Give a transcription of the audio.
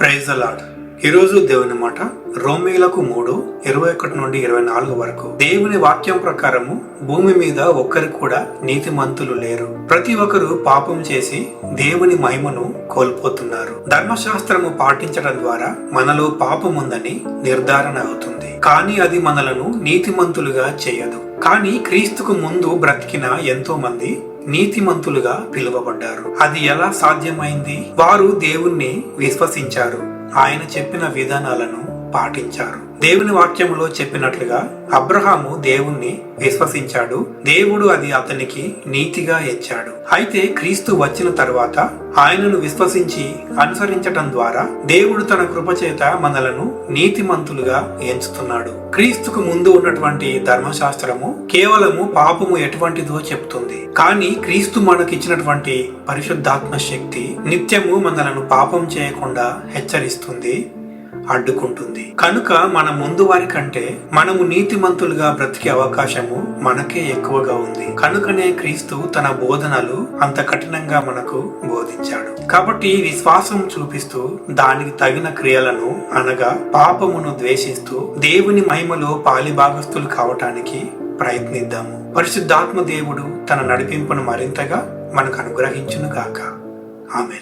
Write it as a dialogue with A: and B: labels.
A: Praise అలాడ్ ఈరోజు దేవుని మాట రోమేలకు మూడు ఇరవై ఒకటి నుండి ఇరవై నాలుగు వరకు. దేవుని వాక్యం ప్రకారము భూమి మీద ఒక్కరు కూడా నీతిమంతులు లేరు. ప్రతి ఒక్కరు పాపం చేసి దేవుని మహిమను కోల్పోతున్నారు. ధర్మశాస్త్రము పాటించడం ద్వారా మనలో పాపం ఉందని నిర్ధారణ అవుతుంది. కానీ అది మనలను నీతిమంతులుగా చేయదు. కానీ క్రీస్తుకు ముందు బ్రతికిన ఎంతో మంది నీతిమంతులుగా పిలువబడ్డారు. అది ఎలా సాధ్యమైంది? వారు దేవుణ్ణి విశ్వసించారు. ఆయన చెప్పిన విధానాలను పాటించారు. దేవుని వాక్యములో చెప్పినట్లుగా అబ్రహాము దేవుణ్ణి విశ్వసించాడు. దేవుడు అది అతనికి నీతిగా ఎంచాడు అయితే క్రీస్తు వచ్చిన తర్వాత ఆయనను విశ్వసించి అనుసరించటం ద్వారా దేవుడు తన కృపచేత మనలను నీతిమంతులుగా ఎంచుతున్నాడు. క్రీస్తుకు ముందు ఉన్నటువంటి ధర్మశాస్త్రము కేవలము పాపము ఎటువంటిదో చెప్తుంది. కానీ క్రీస్తు మనకిచ్చినటువంటి పరిశుద్ధాత్మ శక్తి నిత్యము మనలను పాపం చేయకుండా హెచ్చరిస్తుంది. అడ్డుకుంటుంది. కనుక మన ముందు వారి కంటే మనము నీతిమంతులుగా బ్రతికే అవకాశము మనకే ఎక్కువగా ఉంది. కనుకనే క్రీస్తు తన బోధనలు అంత కఠినంగా మనకు బోధించాడు. కాబట్టి విశ్వాసం చూపిస్తూ దానికి తగిన క్రియలను అనగా పాపమును ద్వేషిస్తూ దేవుని మహిమలో పాలిభాగస్తులు కావటానికి ప్రయత్నిద్దాము. పరిశుద్ధాత్మ దేవుడు తన నడిపింపును మరింతగా మనకు అనుగ్రహించును గాక ఆమె